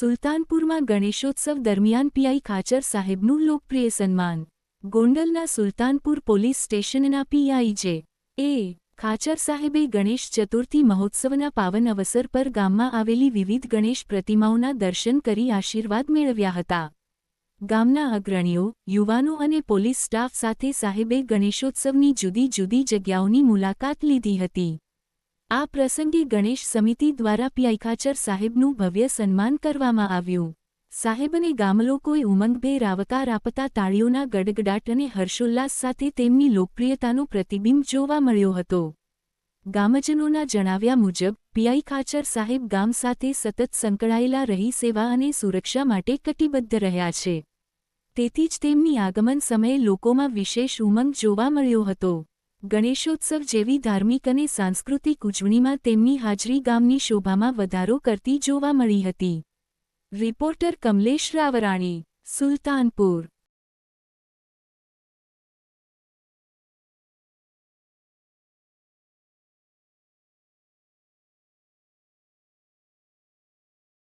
સુલતાનપુરમાં ગણેશોત્સવ દરમિયાન પીઆઈ ખાચર સાહેબનું લોકપ્રિય સન્માન. ગોંડલના સુલતાનપુર પોલીસ સ્ટેશનના પીઆઈ જે. એ. ખાચર સાહેબે ગણેશ ચતુર્થી મહોત્સવના પાવન અવસર પર ગામમાં આવેલી વિવિધ ગણેશ પ્રતિમાઓના દર્શન કરી આશીર્વાદ મેળવ્યા હતા. ગામના અગ્રણીઓ, યુવાનો અને પોલીસ સ્ટાફ સાથે સાહેબે ગણેશોત્સવની જુદી જુદી જગ્યાઓની મુલાકાત લીધી હતી. આ પ્રસંગે ગણેશ સમિતિ દ્વારા પીઆઈ સાહેબનું ભવ્ય સન્માન કરવામાં આવ્યું. સાહેબને ગામલોકોએ ઉમંગભેર આવકાર આપતા તાળીઓના ગડગડાટ અને હર્ષોલ્લાસ સાથે તેમની લોકપ્રિયતાનો પ્રતિબિંબ જોવા મળ્યો હતો. ગામજનોના જણાવ્યા મુજબ પીઆઈ ખાચર સાહેબ ગામ સાથે સતત સંકળાયેલા રહી સેવા અને સુરક્ષા માટે કટિબદ્ધ રહ્યા છે. તેથી જ તેમની આગમન સમયે લોકોમાં વિશેષ ઉમંગ જોવા મળ્યો હતો. ગણેશોત્સવ જેવી ધાર્મિક અને સાંસ્કૃતિક ઉજવણીમાં તેમની હાજરી ગામની શોભામાં વધારો કરતી જોવા મળી હતી. રિપોર્ટર કમલેશ રાવરાણી, સુલતાનપુર.